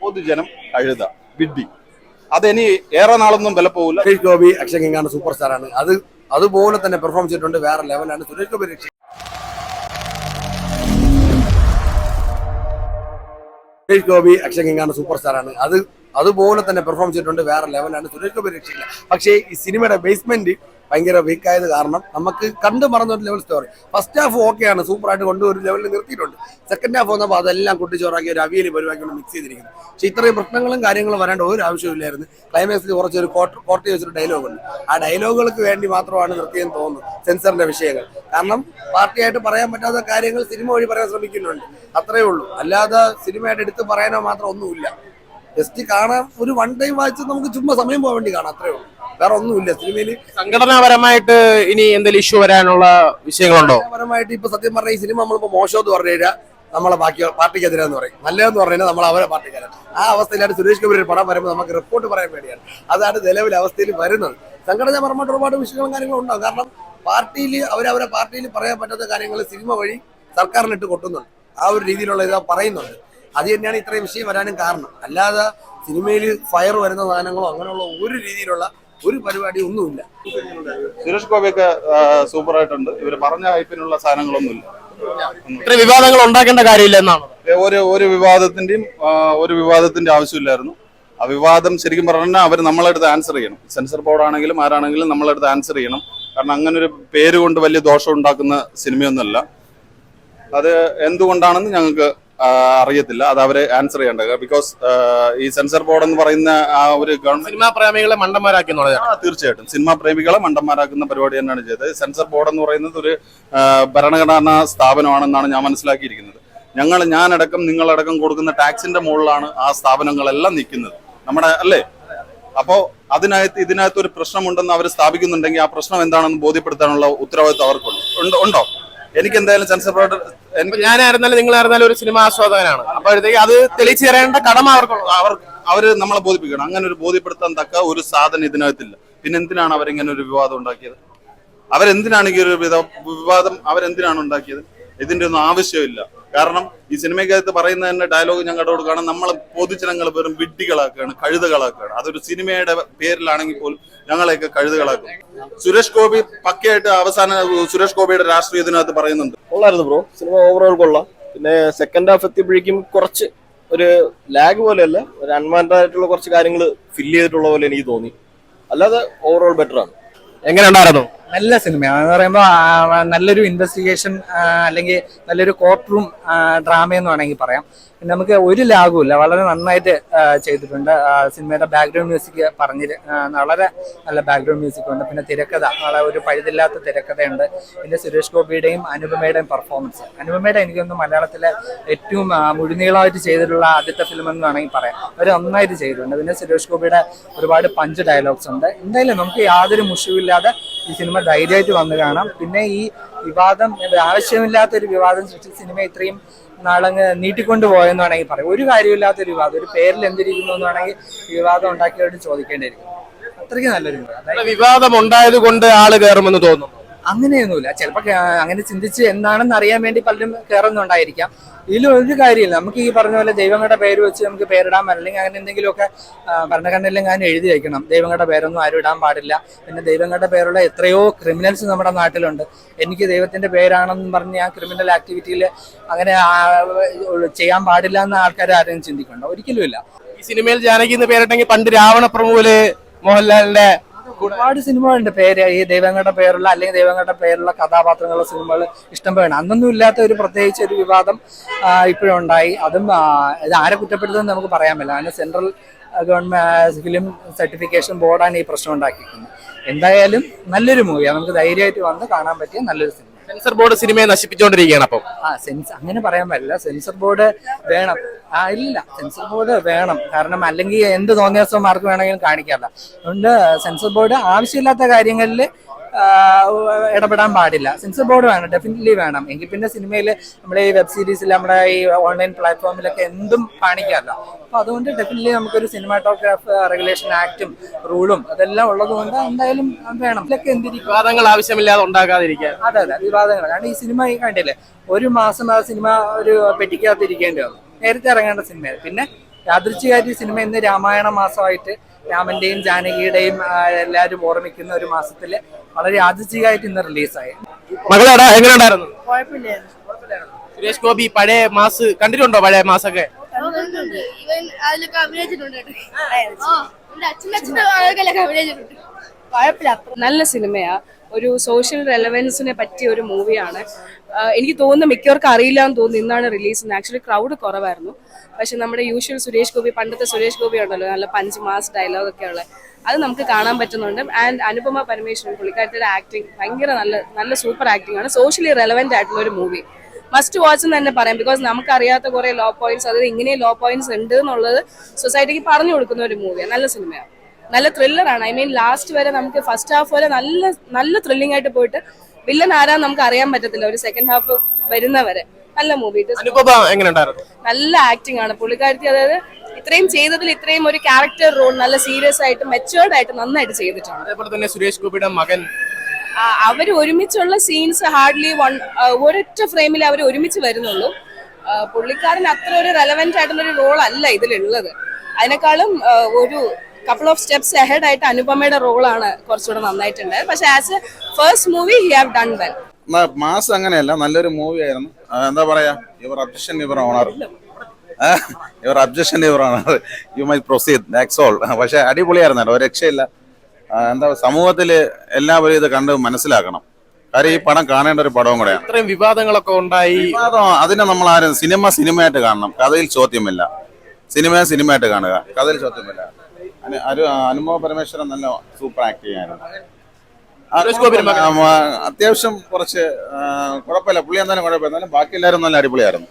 പൊതുജനം കഴുത വിഡ്ഢി അതിനി ഏറെ നാളൊന്നും വില പോകില്ല സുരേഷ് ഗോപി അക്ഷയ് കിങ്ങാണ് സൂപ്പർ സ്റ്റാർ ആണ്. അത് അതുപോലെ തന്നെ പെർഫോം ചെയ്തിട്ടുണ്ട് വേറെ ലെവലാണ് സുരേഷ് ഗോപി രക്ഷ സുരേഷ് ഗോപി അക്ഷയ് കിങ്ങാണ് സൂപ്പർ സ്റ്റാർ ആണ്. അത് അതുപോലെ തന്നെ പെർഫോം ചെയ്തിട്ടുണ്ട് വേറെ ലെവലാണ് സുരേഷ് ഗോപി രക്ഷയില്ല. പക്ഷേ ഈ സിനിമയുടെ ബേസ്മെന്റ് ഭയങ്കര വീക്കായത് കാരണം നമുക്ക് കണ്ടു മറന്ന ഒരു ലെവൽ സ്റ്റോറി ഫസ്റ്റ് ഹാഫ് ഓക്കെയാണ് സൂപ്പറായിട്ട് കൊണ്ട് ഒരു ലെവലിൽ നിർത്തിയിട്ടുണ്ട്. സെക്കൻഡ് ഹാഫ് വന്നപ്പോൾ അതെല്ലാം കുട്ടിച്ചോറാക്കി ഒരു അവിയൽ പരിപാടി കൊണ്ട് മിക്സ് ചെയ്തിരിക്കുന്നു. പക്ഷെ ഇത്രയും പ്രശ്നങ്ങളും കാര്യങ്ങളും വരേണ്ട ഒരു ആവശ്യമില്ലായിരുന്നു ക്ലൈമാക്സിൽ കുറച്ചൊരു കോട്ട് കോർട്ട് വെച്ചൊരു ഡയലോഗ് ഉണ്ട്. ആ ഡയലോഗുകൾക്ക് വേണ്ടി മാത്രമാണ് നിർത്തിയെന്ന് തോന്നുന്നു സെൻസറിന്റെ വിഷയങ്ങൾ. കാരണം പാർട്ടിയായിട്ട് പറയാൻ പറ്റാത്ത കാര്യങ്ങൾ സിനിമ വഴി പറയാൻ ശ്രമിക്കുന്നുണ്ട്. അത്രയേ ഉള്ളൂ. അല്ലാതെ സിനിമയായിട്ട് എടുത്ത് പറയാനോ മാത്രം ഒന്നുമില്ല. ജസ്റ്റ് കാണാൻ ഒരു വൺ ടൈം വായിച്ച് നമുക്ക് ചുമ്മാ സമയം പോകാൻ വേണ്ടി കാണാം. അത്രേ ഉള്ളൂ. വേറെ ഒന്നുമില്ല സിനിമയിൽ സംഘടനാപരമായിട്ട് ഇനി എന്തെങ്കിലും ഇഷ്യൂ വരാനുള്ള വിഷയങ്ങളുണ്ടോ? പരമായിട്ട് ഇപ്പൊ സത്യം പറഞ്ഞ ഈ സിനിമ നമ്മളിപ്പോ മോശം എന്ന് പറഞ്ഞു കഴിഞ്ഞാൽ നമ്മളെ ബാക്കി പാർട്ടിക്കെതിരെന്ന് പറയും. നല്ലതെന്ന് പറഞ്ഞു കഴിഞ്ഞാൽ നമ്മൾ അവരെ പാർട്ടിക്കാരൻ ആ അവസ്ഥയിലാണ് സുരേഷ് ഗോപി ഒരു പടം വരുമ്പോൾ നമുക്ക് റിപ്പോർട്ട് പറയാൻ വേണ്ടിയാണ്. അതാണ് നിലവിലെ അവസ്ഥയിൽ വരുന്നത്. സംഘടനാപരമായിട്ട് ഒരുപാട് വിഷയങ്ങളും കാര്യങ്ങളും ഉണ്ടാവും കാരണം പാർട്ടിയിൽ അവരവരെ പാർട്ടിയിൽ പറയാൻ പറ്റാത്ത കാര്യങ്ങൾ സിനിമ വഴി സർക്കാരിനിട്ട് കൊട്ടുന്നുണ്ട്. ആ ഒരു രീതിയിലുള്ള ഇത് പറയുന്നുണ്ട്. അത് തന്നെയാണ് ഇത്രയും വിഷയം വരാനും കാരണം. അല്ലാതെ സിനിമയിൽ ഫയർ വരുന്ന സാധനങ്ങളോ അങ്ങനെയുള്ള ഒരു രീതിയിലുള്ള ഒരു പരിപാടി ഒന്നുമില്ല സുരേഷ് ഗോപിയൊക്കെ സൂപ്പർ ആയിട്ടുണ്ട് ഇവർ പറഞ്ഞ ഹൈപ്പിനുള്ള സാധനങ്ങളൊന്നുമില്ല. ഇത്ര വിവാദങ്ങൾ ഉണ്ടാക്കേണ്ട കാര്യമില്ല എന്നാണ്? ഒരു ഒരു വിവാദത്തിന്റെയും ഒരു വിവാദത്തിന്റെ ആവശ്യമില്ലായിരുന്നു. ആ വിവാദം ശരിക്കും പറഞ്ഞാൽ അവർ നമ്മളെടുത്ത് ആൻസർ ചെയ്യണം. സെൻസർ ബോർഡ് ആണെങ്കിലും ആരാണെങ്കിലും നമ്മളെടുത്ത് ആൻസർ ചെയ്യണം. കാരണം അങ്ങനെ ഒരു പേര് കൊണ്ട് വലിയ ദോഷം ഉണ്ടാക്കുന്ന സിനിമയൊന്നുമല്ല. അത് എന്തുകൊണ്ടാണെന്ന് ഞങ്ങൾക്ക് അറിയത്തില്ല. അത് അവർ ആൻസർ ചെയ്യേണ്ടത് ബിക്കോസ് ഈ സെൻസർ ബോർഡ് എന്ന് പറയുന്ന ആ ഒരു ഗവൺമെന്റ് സിനിമാ പ്രേമികളെ മണ്ടന്മാരാക്കി തീർച്ചയായിട്ടും. സിനിമാ പ്രേമികളെ മണ്ടന്മാരാക്കുന്ന പരിപാടി തന്നെയാണ് ചെയ്തത്. സെൻസർ ബോർഡ് എന്ന് പറയുന്നത് ഒരു ഭരണഘടനാ സ്ഥാപനമാണെന്നാണ് ഞാൻ മനസ്സിലാക്കിയിരിക്കുന്നത്. ഞങ്ങൾ ഞാനടക്കം നിങ്ങളടക്കം കൊടുക്കുന്ന ടാക്സിന്റെ മുകളിലാണ് ആ സ്ഥാപനങ്ങളെല്ലാം നിൽക്കുന്നത്. നമ്മുടെ അല്ലേ? അപ്പോ അതിനകത്ത് ഇതിനകത്ത് ഒരു പ്രശ്നമുണ്ടെന്ന് അവർ സ്ഥാപിക്കുന്നുണ്ടെങ്കിൽ ആ പ്രശ്നം എന്താണെന്ന് ബോധ്യപ്പെടുത്താനുള്ള ഉത്തരവാദിത്വം അവർക്കുണ്ട്. ഉണ്ടോ? എനിക്ക് എന്തായാലും സെൻസർ ബോർഡ് ഞാനായിരുന്നാലും നിങ്ങളായിരുന്നാലും ഒരു സിനിമ ആസ്വാദകനാണ്. അപ്പോഴത്തേക്ക് അത് തെളിയിച്ചു തരേണ്ട കടമ അവർക്കുള്ളൂ അവർ അവർ നമ്മളെ ബോധിപ്പിക്കണം. അങ്ങനെ ഒരു ബോധ്യപ്പെടുത്താൻ തക്ക ഒരു സാധനം ഇതിനകത്തില്ല. പിന്നെ എന്തിനാണ് അവരിങ്ങനെ ഒരു വിവാദം ഉണ്ടാക്കിയത്? അവരെന്തിനാണ് ഈ ഒരു വിവാദം അവരെന്തിനാണ് ഉണ്ടാക്കിയത്? ഇതിന്റെ ഒന്നും ആവശ്യമില്ല. കാരണം ഈ സിനിമയ്ക്കകത്ത് പറയുന്ന തന്നെ ഡയലോഗ് ഞങ്ങളുടെ കൊടുക്കുകയാണ്. നമ്മളെ പൊതുജനങ്ങൾ വെറും വിഡ്ഢികളാക്കുകയാണ് കഴുതകളാക്കുകയാണ്. അതൊരു സിനിമയുടെ പേരിലാണെങ്കിൽ പോലും ഞങ്ങളെയൊക്കെ കഴുതകളാക്കും. സുരേഷ് ഗോപി പക്കയായിട്ട് അവസാന സുരേഷ് ഗോപിയുടെ രാഷ്ട്രീയ ഇതിനകത്ത് പറയുന്നുണ്ട്. കൊള്ളായിരുന്നു ബ്രോ സിനിമ ഓവറോൾ കൊള്ളാം. പിന്നെ സെക്കൻഡ് ഹാഫ് എത്തിയപ്പോഴേക്കും കുറച്ച് ഒരു ലാഗ് പോലെയല്ല ഒരു അൺവാൻഡ് ആയിട്ടുള്ള കുറച്ച് കാര്യങ്ങൾ ഫില്ല് ചെയ്തിട്ടുള്ള പോലെ എനിക്ക് തോന്നി. അല്ലാതെ ഓവറോൾ ബെറ്റർ ആണ്. എങ്ങനെ ഉണ്ടായിരുന്നു നല്ല സിനിമയാണ് എന്ന് പറയുമ്പോൾ നല്ലൊരു ഇൻവെസ്റ്റിഗേഷൻ അല്ലെങ്കിൽ നല്ലൊരു കോർട്ട് റൂം ഡ്രാമ എന്ന് വേണമെങ്കിൽ പറയാം. നമുക്ക് ഒരു ലാഗുമില്ല. വളരെ നന്നായിട്ട് ചെയ്തിട്ടുണ്ട്. സിനിമയുടെ ബാക്ക്ഗ്രൗണ്ട് മ്യൂസിക് പറഞ്ഞ് വളരെ നല്ല ബാക്ക്ഗ്രൗണ്ട് മ്യൂസിക് ഉണ്ട്. പിന്നെ തിരക്കഥ വളരെ ഒരു പഴുതില്ലാത്ത തിരക്കഥയുണ്ട്. പിന്നെ സുരേഷ് ഗോപിയുടെയും അനുപമയുടെയും പെർഫോമൻസ് അനുപമയുടെ എനിക്കൊന്ന് മലയാളത്തിലെ ഏറ്റവും മുഴുനീളമായിട്ട് ചെയ്തിട്ടുള്ള ആദ്യത്തെ ഫിലിം എന്ന് വേണമെങ്കിൽ പറയാം. അവർ നന്നായിട്ട് ചെയ്തിട്ടുണ്ട്. പിന്നെ സുരേഷ് ഗോപിയുടെ ഒരുപാട് പഞ്ച് ഡയലോഗ്സ് ഉണ്ട്. എന്തായാലും നമുക്ക് യാതൊരു മുഷുവില്ലാതെ ഈ സിനിമ ധൈര്യമായിട്ട് വന്നു കാണാം. പിന്നെ ഈ വിവാദം ആവശ്യമില്ലാത്ത ഒരു വിവാദം സൃഷ്ടിച്ച സിനിമ ഇത്രയും നാളങ്ങ് നീട്ടിക്കൊണ്ട് പോയെന്ന് വേണമെങ്കിൽ പറയാം. ഒരു കാര്യമില്ലാത്ത ഒരു വിവാദം. ഒരു പേരിൽ എന്തിരിക്കുന്നു എന്ന് വേണമെങ്കിൽ വിവാദം ഉണ്ടാക്കിയവരോട് ചോദിക്കേണ്ടിയിരിക്കും അത്രയ്ക്ക് നല്ലൊരു വിവാദം. ഉണ്ടായത് കൊണ്ട് ആൾ കയറുമെന്ന് തോന്നുന്നു. അങ്ങനെയൊന്നുമില്ല. ചിലപ്പോൾ അങ്ങനെ ചിന്തിച്ച് എന്താണെന്ന് അറിയാൻ വേണ്ടി പലരും കയറുന്നുണ്ടായിരിക്കാം ഒരു കാര്യമില്ല. നമുക്ക് ഈ പറഞ്ഞ പോലെ ദൈവങ്ങളുടെ പേര് വെച്ച് നമുക്ക് പേരിടാൻ അല്ലെങ്കിൽ അങ്ങനെ എന്തെങ്കിലുമൊക്കെ ഭരണഘടനയിലും ഞാൻ എഴുതി വയ്ക്കണം ദൈവങ്ങളുടെ പേരൊന്നും ആരും ഇടാൻ പാടില്ല. പിന്നെ ദൈവങ്ങളുടെ പേരുള്ള എത്രയോ ക്രിമിനൽസ് നമ്മുടെ നാട്ടിലുണ്ട്. എനിക്ക് ദൈവത്തിന്റെ പേരാണെന്ന് പറഞ്ഞ് ആ ക്രിമിനൽ ആക്ടിവിറ്റിയിൽ അങ്ങനെ ചെയ്യാൻ പാടില്ല എന്ന ആൾക്കാർ ആരെങ്കിലും ചിന്തിക്കണ്ടോ. ഒരിക്കലും ഇല്ല ഈ സിനിമയിൽ ജാനകി എന്ന് പേരിട്ടെങ്കിൽ പണ്ട് രാവണ രാവണപ്രഭുവിൽ മോഹൻലാലിന്റെ ഒരുപാട് സിനിമകളുണ്ട്. പേര് ഈ ദൈവങ്ങളുടെ പേരുള്ള അല്ലെങ്കിൽ ദൈവങ്ങളുടെ പേരുള്ള കഥാപാത്രങ്ങളുള്ള സിനിമകൾ ഇഷ്ടം പോലെ അന്നൊന്നും ഇല്ലാത്ത ഒരു പ്രത്യേകിച്ച് ഒരു വിവാദം ഇപ്പോഴും ഉണ്ടായി. അതും ഇത് ആരെ കുറ്റപ്പെടുത്തുമെന്ന് നമുക്ക് പറയാൻ പറ്റില്ല. അതിന് സെൻട്രൽ ഗവൺമെന്റ് ഫിലിം സർട്ടിഫിക്കേഷൻ ബോർഡാണ് ഈ പ്രശ്നം ഉണ്ടാക്കിയിരിക്കുന്നത്. എന്തായാലും നല്ലൊരു മൂവിയാണ് നമുക്ക് ധൈര്യമായിട്ട് വന്ന് കാണാൻ പറ്റിയ നല്ലൊരു സിനിമ സെൻസർ ബോർഡ് സിനിമയെ നശിപ്പിച്ചുകൊണ്ടിരിക്കുകയാണ് അപ്പം. ആ സെൻസ് അങ്ങനെ പറയാൻ പറ്റില്ല. സെൻസർ ബോർഡ് വേണം. ആ ഇല്ല. സെൻസർ ബോർഡ് വേണം. കാരണം അല്ലെങ്കിൽ എന്ത് തോന്നിയ ദിവസം മാർക്ക് വേണമെങ്കിലും കാണിക്കാറില്ല. അതുകൊണ്ട് സെൻസർ ബോർഡ് ആവശ്യമില്ലാത്ത കാര്യങ്ങളിൽ ഇടപെടാൻ പാടില്ല. സെൻസർ ബോർഡ് വേണം ഡെഫിനറ്റ്ലി വേണം. എങ്കിൽ പിന്നെ സിനിമയിൽ നമ്മുടെ ഈ വെബ് സീരീസിൽ നമ്മുടെ ഈ ഓൺലൈൻ പ്ലാറ്റ്ഫോമിലൊക്കെ എന്തും കാണിക്കാമല്ലോ. അപ്പൊ അതുകൊണ്ട് ഡെഫിനറ്റ്ലി നമുക്കൊരു സിനിമാറ്റോഗ്രാഫ് റെഗുലേഷൻ ആക്ടും റൂളും അതെല്ലാം ഉള്ളത് കൊണ്ട് എന്തായാലും വേണം. ഇതിലൊക്കെ എന്തിരിക്കും വിവാദങ്ങൾ ആവശ്യമില്ലാതെ ഉണ്ടാകാതിരിക്കാം അതെ അതെ. വിവാദങ്ങൾ. കാരണം ഈ സിനിമ ഈ കണ്ടില്ലേ? ഒരു മാസം ആ സിനിമ ഒരു പെട്ടിക്കകത്ത് ഇരിക്കേണ്ടി വന്നു. നേരത്തെ ഇറങ്ങേണ്ട സിനിമയാണ് പിന്നെ യാദൃച്ഛികമായിട്ട് ഈ സിനിമ ഇന്ന് രാമായണ മാസമായിട്ട് രാമന്റെയും ജാനകിയുടെയും എല്ലാവരും ഓർമ്മിക്കുന്ന ഒരു മാസത്തിൽ വളരെ ആതിഥികമായിട്ട് ഇന്ന് റിലീസായി. മകളാടാ എങ്ങനെയുണ്ടായിരുന്നു? സുരേഷ് ഗോപി പഴയ മാസ് കണ്ടിട്ടുണ്ടോ? പഴയ മാസൊക്കെ? അതിലൊക്കെ അഭിനയിച്ചിട്ടുണ്ട് ആ, എന്റെ അച്ഛന്റെ അച്ഛന്റെ അതിലൊക്കെ അഭിനയിച്ചിട്ടുണ്ട്. കുഴപ്പമില്ല. നല്ല സിനിമയാ. ഒരു സോഷ്യൽ റെലവൻസിനെ പറ്റിയ ഒരു മൂവിയാണ് എനിക്ക് തോന്നുന്നു മിക്കവർക്കും അറിയില്ല എന്ന് തോന്നുന്നു ഇന്നാണ് റിലീസ് ആക്ച്വലി ക്രൗഡ് കുറവായിരുന്നു. പക്ഷെ നമ്മുടെ യൂഷ്വൽ സുരേഷ് ഗോപി പണ്ടത്തെ സുരേഷ് ഗോപി ഉണ്ടല്ലോ നല്ല പഞ്ച് മാസ് ഡയലോഗ് ഒക്കെ ഉള്ളത് അത് നമുക്ക് കാണാൻ പറ്റുന്നുണ്ട്. ആൻഡ് അനുപമ പരമേശ്വരൻ പുള്ളിക്കാരത്തിയുടെ ആക്ടിങ് ഭയങ്കര നല്ല നല്ല സൂപ്പർ ആക്ടിംഗ് ആണ്. സോഷ്യലി റെലവെന്റ് ആയിട്ടുള്ള ഒരു മൂവി മസ്റ്റ് വാച്ച് എന്ന് തന്നെ പറയാം. ബിക്കോസ് നമുക്കറിയാത്ത കുറേ ലോ പോയിന്റ്സ് അതായത് ഇങ്ങനെ ലോ പോയിന്റ്സ് ഉണ്ട് എന്നുള്ളത് സൊസൈറ്റിക്ക് പറഞ്ഞു കൊടുക്കുന്ന ഒരു മൂവിയാണ് നല്ല സിനിമയാണ് നല്ല ത്രില്ലറാണ്. ഐ മീൻ ലാസ്റ്റ് വരെ നമുക്ക് ഫസ്റ്റ് ഹാഫ് വരെ നല്ല നല്ല ത്രില്ലിംഗ് ആയിട്ട് പോയിട്ട് വില്ലൻ ആരാന്ന് നമുക്ക് അറിയാൻ പറ്റത്തില്ല. ഒരു സെക്കൻഡ് ഹാഫ് വരുന്നവരെ. നല്ല മൂവി നല്ല ആക്ടിംഗ് ആണ്. പുള്ളിക്കാരത്തി അതായത് ഇത്രയും ചെയ്തതിൽ ഇത്രയും ഒരു ക്യാരക്ടർ റോൾ നല്ല സീരിയസ് ആയിട്ട് മെച്ചുവേർഡ് ആയിട്ട് നന്നായിട്ട് ചെയ്തിട്ടുണ്ട്. അതേപോലെ തന്നെ സുരേഷ് ഗോപിയുടെ മകൻ. അവർ ഒരുമിച്ചുള്ള സീൻസ് ഹാർഡ്ലി വൺ ഒരൊറ്റ ഫ്രെയിമിൽ അവർ ഒരുമിച്ച് വരുന്നുള്ളൂ. പുള്ളിക്കാരൻ അത്ര ഒരു റെലവെന്റ് ആയിട്ടുള്ള ഒരു റോൾ അല്ല ഇതിലുള്ളത്. അതിനേക്കാളും ഒരു കപ്പിൾ ഓഫ് സ്റ്റെപ്സ് അഹെഡ് ആയിട്ട് അനുപമയുടെ റോളാണ് കുറച്ചുകൂടെ നന്നായിട്ടുണ്ട്. പക്ഷെ as a first movie he have done well mass അങ്ങനെയല്ല നല്ലൊരു മൂവി ആയിരുന്നു. എന്താ പറയാ? ഇവർ അബ്ജക്ഷൻ ഇവർ ഓണർ ഇവർ അബ്ജക്ഷൻ ഇവർ honour you may proceed that's all പക്ഷെ അടിപൊളിയായിരുന്നു കേട്ടോ ഒരു രക്ഷയില്ല. എന്താ സമൂഹത്തിൽ എല്ലാവരും ഇത് കണ്ട് മനസ്സിലാക്കണം. കാര്യം ഈ പടം കാണേണ്ട ഒരു പടവും കൂടെയാണ്. ഇത്രയും വിവാദങ്ങളൊക്കെ ഉണ്ടായി. വിവാദം അതിനെ നമ്മൾ ആരും സിനിമ സിനിമയായിട്ട് കാണണം. കഥയിൽ ചോദ്യമില്ല. സിനിമ സിനിമയായിട്ട് കാണുക. കഥയിൽ ചോദ്യമില്ല. അനുഭവ പരമേശ്വരൻ നല്ല സൂപ്പർ ആക്ട് ആ, അത്യാവശ്യം കുറച്ച് കുഴപ്പമില്ല. പുള്ളി എന്തായാലും കുഴപ്പമില്ല. എന്നാലും ബാക്കി എല്ലാവരും നല്ല അടിപൊളിയായിരുന്നു.